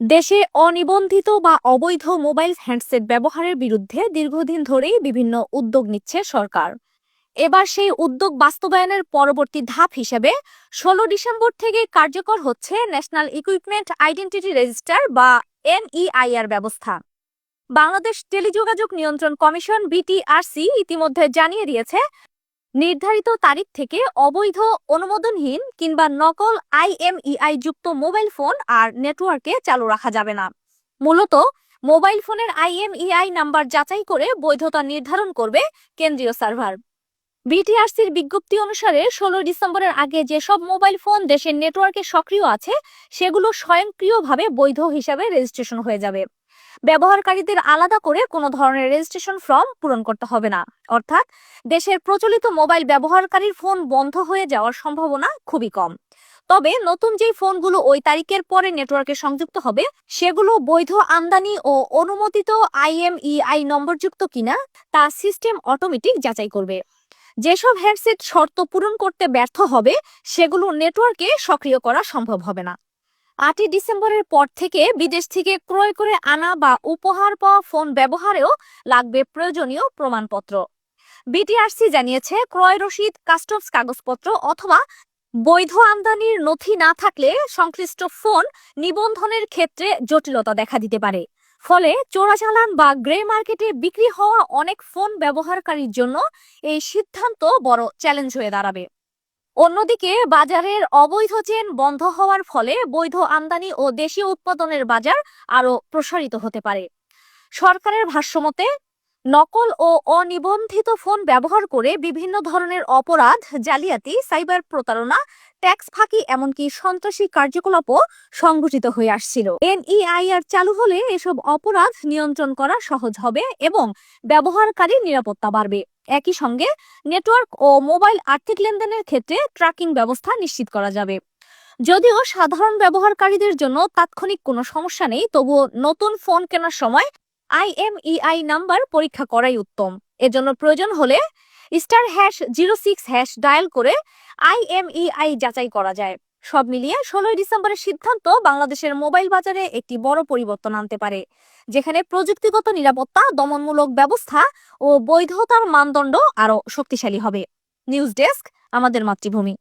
দেশে অনিবন্ধিত বা অবৈধ মোবাইল হ্যান্ডসেট ব্যবহারের বিরুদ্ধে দীর্ঘদিন ধরেই বিভিন্ন উদ্যোগ নিচ্ছে সরকার। এবার সেই উদ্যোগ বাস্তবায়নের পরবর্তী ধাপ হিসেবে ষোলো ডিসেম্বর থেকে কার্যকর হচ্ছে ন্যাশনাল ইকুইপমেন্ট আইডেন্টিটি রেজিস্টার বা এনইআইআর ব্যবস্থা। বাংলাদেশ টেলিযোগাযোগ নিয়ন্ত্রণ কমিশন বিটিআরসি ইতিমধ্যে জানিয়ে দিয়েছে নির্ধারিত তারিখ থেকে অবৈধ অনুমোদনহীন কিংবা নকল আইএমইআই যুক্ত মোবাইল ফোন আর নেটওয়ার্কে চালু রাখা যাবে না। মূলত, মোবাইল ফোনের আইএমইআই নাম্বার যাচাই করে বৈধতা নির্ধারণ করবে কেন্দ্রীয় সার্ভার। বিটিআরসির বিজ্ঞপ্তি অনুসারে ষোলো ডিসেম্বরের আগে যেসব মোবাইল ফোন দেশের নেটওয়ার্কে সক্রিয় আছে, সেগুলো স্বয়ংক্রিয়ভাবে বৈধ হিসাবে রেজিস্ট্রেশন হয়ে যাবে। ব্যবহারকারীদের আলাদা করে কোনো ধরনের রেজিস্ট্রেশন ফর্ম পূরণ করতে হবে না। অর্থাৎ দেশের প্রচলিত মোবাইল ব্যবহারকারীর ফোন বন্ধ হয়ে যাওয়ার সম্ভাবনা খুবই কম। তবে নতুন যেই ফোনগুলো ওই তারিখের পরে নেটওয়ার্কে সংযুক্ত হবে, সেগুলো বৈধ আমদানি ও অনুমোদিত আইএমইআই নম্বরযুক্ত কিনা, তা সিস্টেম অটোমেটিক যাচাই করবে। যেসব হ্যান্ডসেট শর্ত পূরণ করতে ব্যর্থ হবে, সেগুলো নেটওয়ার্কে সক্রিয় করা সম্ভব হবে না। আটই ডিসেম্বরের পর থেকে বিদেশ থেকে ক্রয় করে আনা বা উপহার পাওয়া ফোন ব্যবহারেও লাগবে প্রয়োজনীয় প্রমাণপত্র। বিটিআরসি জানিয়েছে, ক্রয় রসিদ, কাস্টমস কাগজপত্র অথবা বৈধ আমদানির নথি না থাকলে সংশ্লিষ্ট ফোন নিবন্ধনের ক্ষেত্রে জটিলতা দেখা দিতে পারে। ফলে চোরাচালান বা গ্রে মার্কেটে বিক্রি হওয়া অনেক ফোন ব্যবহারকারীর জন্য এই সিদ্ধান্ত বড় চ্যালেঞ্জ হয়ে দাঁড়াবে। অন্যদিকে বাজারের অবৈধ চেন বন্ধ হওয়ার ফলে বৈধ আমদানি ও দেশীয় উৎপাদনের বাজার আরও প্রসারিত হতে পারে। সরকারের ভাষ্যমতে নকল ও অনিবন্ধিত ফোন ব্যবহার করে বিভিন্ন ধরনের অপরাধ, জালিয়াতি, সাইবার প্রতারণা, ট্যাক্স ফাঁকি, এমনকি সন্ত্রাসী কার্যকলাপও সংঘটিত হয়ে আসছিল। এনইআইআর চালু হলে এসব অপরাধ নিয়ন্ত্রণ করা সহজ হবে এবং ব্যবহারকারীর নিরাপত্তা বাড়বে। একই সঙ্গে নেটওয়ার্ক ও মোবাইল আর্থিক লেনদেনের ক্ষেত্রে ট্র্যাকিং ব্যবস্থা নিশ্চিত করা যাবে। যদিও সাধারণ ব্যবহারকারীদের জন্য তাৎক্ষণিক কোনো সমস্যা নেই, তবুও নতুন ফোন কেনার সময় আইএমইআই নাম্বার পরীক্ষা করাই উত্তম। এজন্য প্রয়োজন হলে star hash zero six hash dial করে আইএমইআই যাচাই করা যায়। সব মিলিয়ে ষোলোই ডিসেম্বরের সিদ্ধান্ত বাংলাদেশের মোবাইল বাজারে একটি বড় পরিবর্তন আনতে পারে, যেখানে প্রযুক্তিগত নিরাপত্তা, দমনমূলক ব্যবস্থা ও বৈধতার মানদণ্ড আরও শক্তিশালী হবে। নিউজ ডেস্ক, আমাদের মাতৃভূমি।